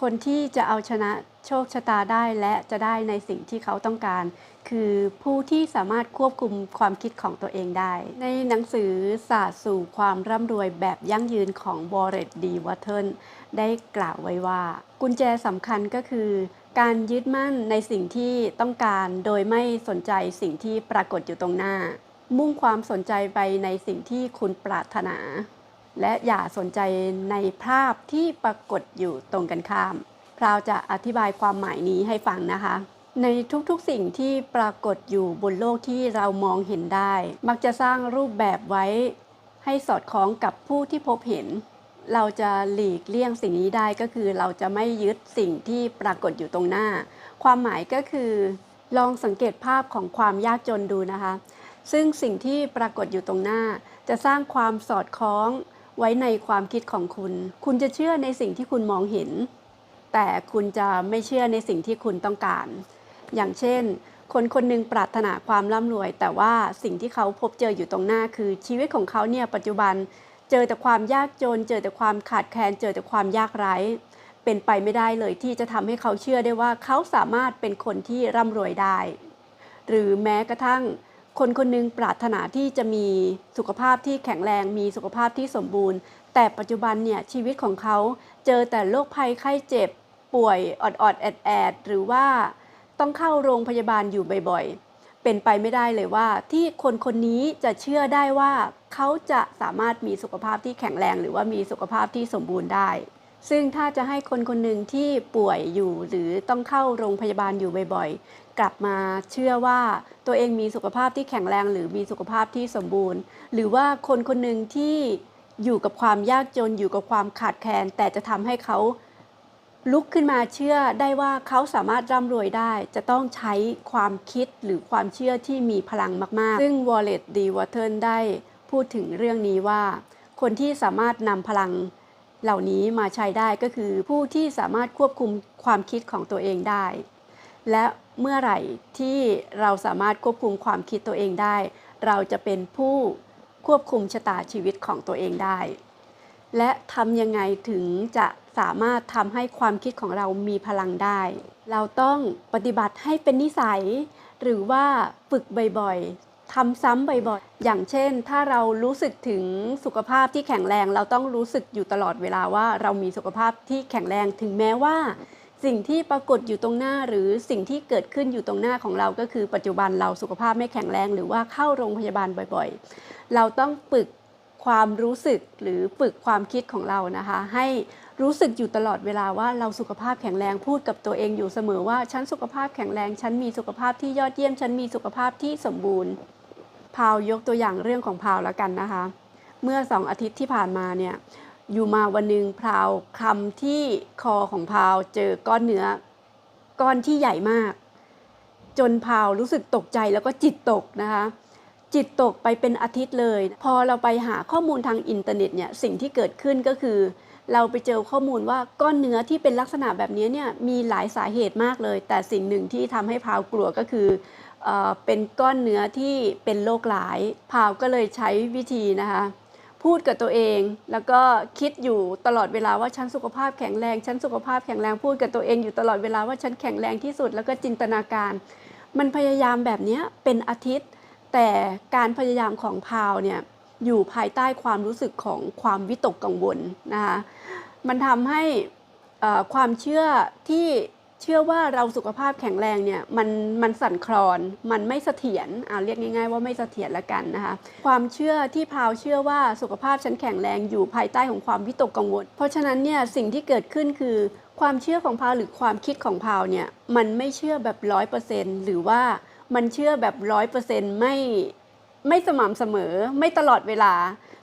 คนที่จะเอาชนะโชคชะตาได้และจะได้ในสิ่งที่เขาต้องการ คือผู้ที่สามารถควบคุมความคิดของตัวเองได้ ในหนังสือศาสตร์สู่ความร่ำรวยแบบยั่งยืนของวอร์เรตดีวัตเทิลได้กล่าวไว้ว่า กุญแจสำคัญก็คือ การยึดมั่นในสิ่งที่ต้องการ โดยไม่สนใจสิ่งที่ปรากฏอยู่ตรงหน้า มุ่งความสนใจไปในสิ่งที่คุณปรารถนา และอย่าสนใจในภาพที่ปรากฏอยู่ตรงกันข้าม พราวจะอธิบายความหมายนี้ให้ฟังนะคะ ในทุกๆสิ่งที่ปรากฏอยู่บนโลกที่เรามองเห็นได้ มักจะสร้างรูปแบบไว้ ให้สอดคล้องกับผู้ที่พบเห็น เราจะหลีกเลี่ยงสิ่งนี้ได้ก็คือเราจะไม่ยึดสิ่งที่ปรากฏอยู่ตรงหน้า ความหมายก็คือ ลองสังเกตภาพของความยากจนดูนะคะ ซึ่งสิ่งที่ปรากฏอยู่ตรงหน้า จะสร้างความสอดคล้อง ไว้ในความคิดของคุณ คุณจะเชื่อในสิ่งที่คุณมองเห็น แต่คุณจะไม่เชื่อในสิ่งที่คุณต้องการ อย่างเช่น คนคนหนึ่งปรารถนาความร่ำรวย แต่ว่าสิ่งที่เขาพบเจออยู่ตรงหน้าคือชีวิตของเขาเนี่ยปัจจุบันเจอแต่ความยากจน เจอแต่ความขาดแคลน เจอแต่ความยากไร้เป็นไปไม่ได้เลยที่จะทำให้เขาเชื่อได้ว่าเขาสามารถเป็นคนที่ร่ำรวยได้ หรือแม้กระทั่ง คนคนหนึงปรารถนาที่จะมีสุขภาพที่แข็งแรง มีสุขภาพที่สมบูรณ์ แต่ปัจจุบันเนี่ยชีวิตของเขาเจอแต่โรคภัยไข้เจ็บ ป่วยอดอดแอดแอดหรือว่าต้องเข้าโรงพยาบาลอยู่บ่อยๆ เป็นไปไม่ได้เลยว่า ที่คนคนนี้จะเชื่อได้ว่าเขาจะสามารถมีสุขภาพที่แข็งแรง หรือว่ามีสุขภาพที่สมบูรณ์ได้ ซึ่งถ้าจะให้คนคนหนึ่งที่ป่วยอยู่หรือต้องเข้าโรงพยาบาลอยู่บ่อยๆ กลับมาเชื่อว่าตัวเองมีสุขภาพที่แข็งแรงหรือมีสุขภาพที่สมบูรณ์ หรือว่าคนคนหนึ่งที่อยู่กับความยากจนอยู่กับความขาดแคลน แต่จะทำให้เขาลุกขึ้นมาเชื่อได้ว่าเขาสามารถร่ำรวยได้ จะต้องใช้ความคิดหรือความเชื่อที่มีพลังมาก ๆ ซึ่ง Wallet d w a t e r ได้พูดถึงเรื่องนี้ว่า คนที่สามารถนำพลัง เหล่านี้มาใช้ได้ก็คือผู้ที่สามารถควบคุมความคิดของตัวเองได้ และเมื่อไหร่ที่เราสามารถควบคุมความคิดตัวเองได้ เราจะเป็นผู้ควบคุมชะตาชีวิตของตัวเองได้ และทำยังไงถึงจะสามารถทำให้ความคิดของเรามีพลังได้ เราต้องปฏิบัติให้เป็นนิสัย หรือว่าฝึกบ่อยๆ ทำซ้ำบ่อยๆ อย่างเช่น ถ้าเรารู้สึกถึงสุขภาพที่แข็งแรง เราต้องรู้สึกอยู่ตลอดเวลาว่าเรามีสุขภาพที่แข็งแรงถึงแม้ว่า สิ่งที่ปรากฏอยู่ตรงหน้า หรือสิ่งที่เกิดขึ้นอยู่ตรงหน้าของเราก็คือ ปัจจุบันเราสุขภาพไม่แข็งแรง หรือว่าเข้าโรงพยาบาลบ่อยๆ เราต้องฝึกความรู้สึกหรือฝึกความคิดของเรานะคะ ให้รู้สึกอยู่ตลอดเวลาว่าเราสุขภาพแข็งแรงพูดกับตัวเองอยู่เสมอว่าฉันสุขภาพแข็งแรง ฉันมีสุขภาพที่ยอดเยี่ยม ฉันมีสุขภาพที่สมบูรณ์ พาวยกตัวอย่างเรื่องของพาวแล้วกันนะคะ เมื่อสองอาทิตย์ที่ผ่านมาเนี่ยอยู่มาวันหนึ่งพาวคำที่คอของพาวเจอก้อนเนื้อก้อนที่ใหญ่มาก จนพาวรู้สึกตกใจแล้วก็จิตตกนะคะ จิตตกไปเป็นอาทิตย์เลย พอเราไปหาข้อมูลทางอินเทอร์เน็ตเนี่ยสิ่งที่เกิดขึ้นก็คือ เราไปเจอข้อมูลว่าก้อนเนื้อที่เป็นลักษณะแบบนี้เนี่ยมีหลายสาเหตุมากเลย แต่สิ่งหนึ่งที่ทำให้พาวกลัวก็คือเอเป็นก้อนเนื้อที่เป็นโรคร้าย พาวก็เลยใช้วิธีนะคะ พูดกับตัวเองแล้วก็คิดอยู่ตลอดเวลาว่าฉันสุขภาพแข็งแรงฉันสุขภาพแข็งแรงพูดกับตัวเองอยู่ตลอดเวลาว่าฉันแข็งแรงที่สุดแล้วก็จินตนาการ มันพยายามแบบนี้เป็นอาทิตย์ แต่การพยายามของพาวเนี่ย อยู่ภายใต้ความรู้สึกของความวิตกกังวลนะคะมันทำให้ความเชื่อที่เชื่อว่าเราสุขภาพแข็งแรงเนี่ยมันมันสั่นคลอน มันไม่เสถียรอ่าเรียกง่าย ๆ ว่าไม่เสถียรละกันนะคะความเชื่อที่พาวเชื่อว่าสุขภาพฉันแข็งแรงอยู่ภายใต้ของความวิตกกังวล เพราะฉะนั้นเนี่ยสิ่งที่เกิดขึ้นคือ ความเชื่อของพาวหรือความคิดของพาวเนี่ยมันไม่เชื่อแบบร้อยเปอร์เซ็นต์หรือว่ามันเชื่อแบบร้อยเปอร์เซ็นต์ไม่ ไม่สม่ำเสมอไม่ตลอดเวลา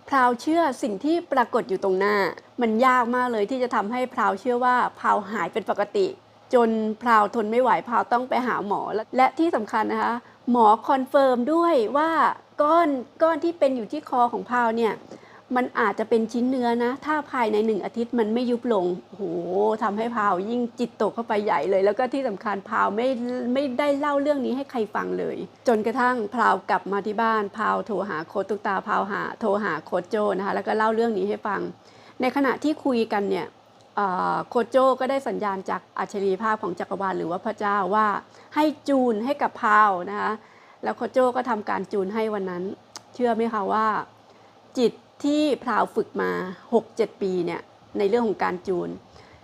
พราวเชื่อสิ่งที่ปรากฏอยู่ตรงหน้า มันยากมากเลยที่จะทำให้พราวเชื่อว่าพราวหายเป็นปกติ จนพราวทนไม่ไหวพราวต้องไปหาหมอ และที่สำคัญนะคะ หมอคอนเฟิร์มด้วยว่าก้อนก้อนที่เป็นอยู่ที่คอของพราวเนี่ย มันอาจจะเป็นชิ้นเนื้อนะ ถ้าภายในหนึ่งอาทิตย์มันไม่ยุบลงโอ้โหทำให้พาวยิ่งจิตตกเข้าไปใหญ่เลย แล้วก็ที่สำคัญพาวไม่ไม่ได้เล่าเรื่องนี้ให้ใครฟังเลย จนกระทั่งพาวกลับมาที่บ้านพาวโทรหาโคตุกตาพาวหาโทรหาโคโจนะคะแล้วก็เล่าเรื่องนี้ให้ฟัง ในขณะที่คุยกันเนี่ยโคโจก็ได้สัญญาณจากอัจฉริภาพของจักรวาลหรือว่าพระเจ้าว่าให้จูนให้กับพาวนะคะแล้วโคโจก็ทำการจูนให้วันนั้น เชื่อไหมคะว่า จิต ที่พราวฝึกมา 6-7 ปีเนี่ยในเรื่องของการจูน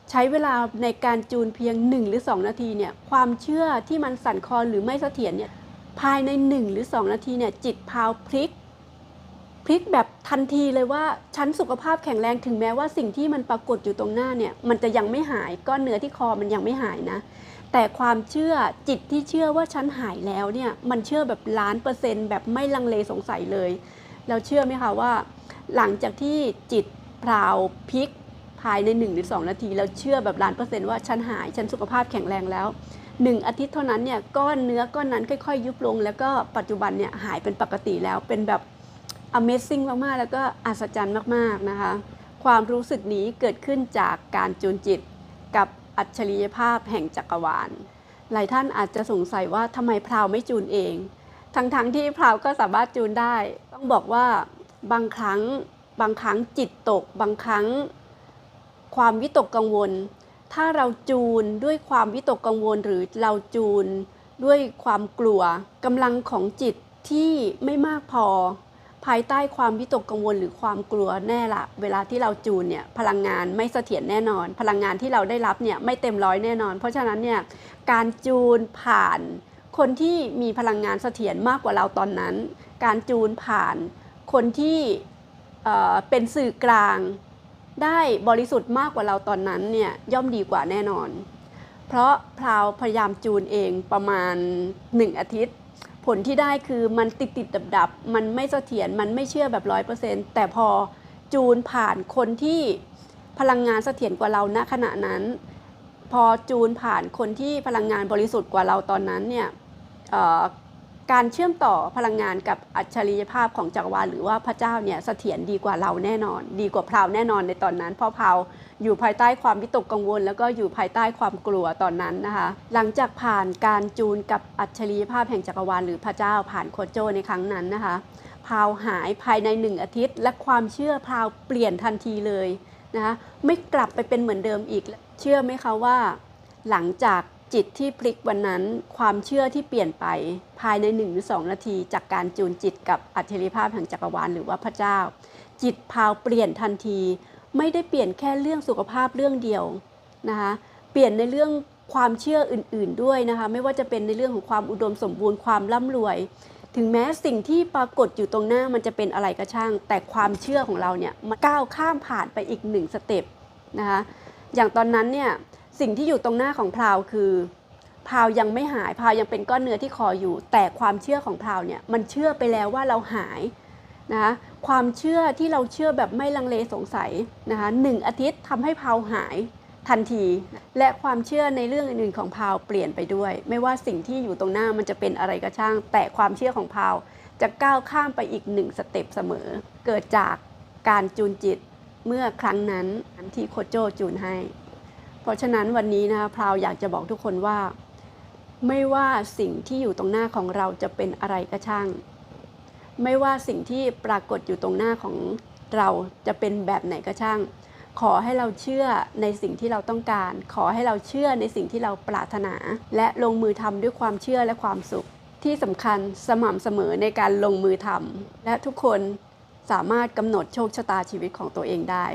ใช้เวลาในการจูนเพียง 1 หรือ 2 นาทีเนี่ยความเชื่อที่มันสั่นคลอนหรือไม่เสถียรเนี่ยภายใน 1 หรือ 2 นาทีเนี่ยจิตพราวพลิกพลิกแบบทันทีเลยว่าฉันสุขภาพแข็งแรงถึงแม้ว่าสิ่งที่มันปรากฏอยู่ตรงหน้าเนี่ยมันจะยังไม่หายก้อนเนื้อที่คอมันยังไม่หายนะ แต่ความเชื่อจิตที่เชื่อว่าฉันหายแล้วเนี่ยมันเชื่อแบบล้านเปอร์เซ็นต์แบบไม่ลังเลสงสัยเลย เราเชื่อไหมคะว่า หลังจากที่จิตพราวพิกภายใน1หรือ2นาทีเราเชื่อแบบล้านเปอร์เซ็นต์ว่าฉันหายฉันสุขภาพแข็งแรงแล้ว 1 อาทิตย์เท่านั้นเนี่ยก้อนเนื้อก้อนนั้นค่อยๆ ยุบลง แล้วก็ปัจจุบันเนี่ยหายเป็นปกติแล้วเป็นแบบ Amazing มากๆ แล้วก็อัศจรรย์มากๆนะคะ ความรู้สึกนี้เกิดขึ้นจากการจูนจิตกับอัจฉริยภาพแห่งจักรวาล หลายท่านอาจจะสงสัยว่าทำไมพราวไม่จูนเอง ทั้งๆทที่พราวก็สามารถจูนได้ ต้องบอกว่า บางครั้งบางครั้งจิตตก บางครั้งความวิตกกังวล ถ้าเราจูนด้วยความวิตกกังวลหรือเราจูนด้วยความกลัวกำลังของจิตที่ไม่มากพอ ภายใต้ความวิตกกังวลหรือความกลัวแน่ละ เวลาที่เราจูนเนี่ยพลังงานไม่เสถียรแน่นอน พลังงานที่เราได้รับเนี่ยไม่เต็มร้อยแน่นอน เพราะฉะนั้นเนี่ยการจูนผ่านคนที่มีพลังงานเสถียรมากกว่าเราตอนนั้น การจูนผ่าน คนที่เป็นสื่อกลางได้บริสุทธิ์มากกว่าเราตอนนั้นเนี่ยย่อมดีกว่าแน่นอน เพราะพราวพยายามจูนเองประมาณ 1 อาทิตย์ ผลที่ได้คือมันติดติดดับดับมันไม่เสถียรมันไม่เชื่อแบบร้อยเปอร์เซ็นต์แต่พอจูนผ่านคนที่พลังงานเสถียรกว่าเราณขณะนั้น พอจูนผ่านคนที่พลังงานบริสุทธิ์กว่าเราตอนนั้นเนี่ย การเชื่อมต่อพลังงานกับอัจฉริยภาพของจักรวาลหรือว่าพระเจ้าเนี่ยเสถียรดีกว่าเราแน่นอน ดีกว่าพราวแน่นอนในตอนนั้นเพราะพราวอยู่ภายใต้ความวิตกกังวล แล้วก็อยู่ภายใต้ความกลัวตอนนั้นนะคะ หลังจากผ่านการจูนกับอัจฉริยภาพแห่งจักรวาลหรือพระเจ้าผ่านโคโจในครั้งนั้นนะคะพราวหายภายในหนึ่งอาทิตย์ และความเชื่อพราวเปลี่ยนทันทีเลยนะคะไม่กลับไปเป็นเหมือนเดิมอีกเชื่อไหมคะว่า หลังจาก จิตที่พลิกวันนั้นความเชื่อที่เปลี่ยนไปภายใน1หรือ2นาที จากการจูนจิตกับอัจฉริภาพแห่งจักรวาลหรือว่าพระเจ้า จิตพาวเปลี่ยนทันที ไม่ได้เปลี่ยนแค่เรื่องสุขภาพเรื่องเดียวนะคะเปลี่ยนในเรื่องความเชื่ออื่น ๆด้วยนะคะไม่ว่าจะเป็นในเรื่องของความอุดมสมบูรณ์ความร่ำรวย ถึงแม้สิ่งที่ปรากฏอยู่ตรงหน้ามันจะเป็นอะไรก็ช่าง แต่ความเชื่อของเราเนี่ยมันก้าวข้ามผ่านไปอีกหนึ่งสเต็ปนะคะอย่างตอนนั้นเนี่ย สิ่งที่อยู่ตรงหน้าของพราวคือพราวยังไม่หายพราวยังเป็นก้อนเนื้อที่คออยู่ แต่ความเชื่อของพราวเนี่ยมันเชื่อไปแล้วว่าเราหายนะคะความเชื่อที่เราเชื่อแบบไม่ลังเลสงสัยนะคะหนึ่งอาทิตย์ทำให้พราวหายทันที และความเชื่อในเรื่องอื่นๆของพาวเปลี่ยนไปด้วย ไม่ว่าสิ่งที่อยู่ตรงหน้ามันจะเป็นอะไรก็ช่าง แต่ความเชื่อของพาวจะก้าวข้ามไปอีกหนึ่งสเต็ปเสมอ เกิดจากการจูนจิตเมื่อครั้งนั้นที่โคโจจูนให้ เพราะฉะนั้นวันนี้นะคะพราวอยากจะบอกทุกคนว่า ไม่ว่าสิ่งที่อยู่ตรงหน้าของเราจะเป็นอะไรก็ช่าง ไม่ว่าสิ่งที่ปรากฏอยู่ตรงหน้าของเราจะเป็นแบบไหนก็ช่าง ขอให้เราเชื่อในสิ่งที่เราต้องการ ขอให้เราเชื่อในสิ่งที่เราปรารถนา และลงมือทำด้วยความเชื่อและความสุข ที่สำคัญสม่ำเสมอในการลงมือทำและทุกคนสามารถกำหนดโชคชะตาชีวิตของตัวเองได้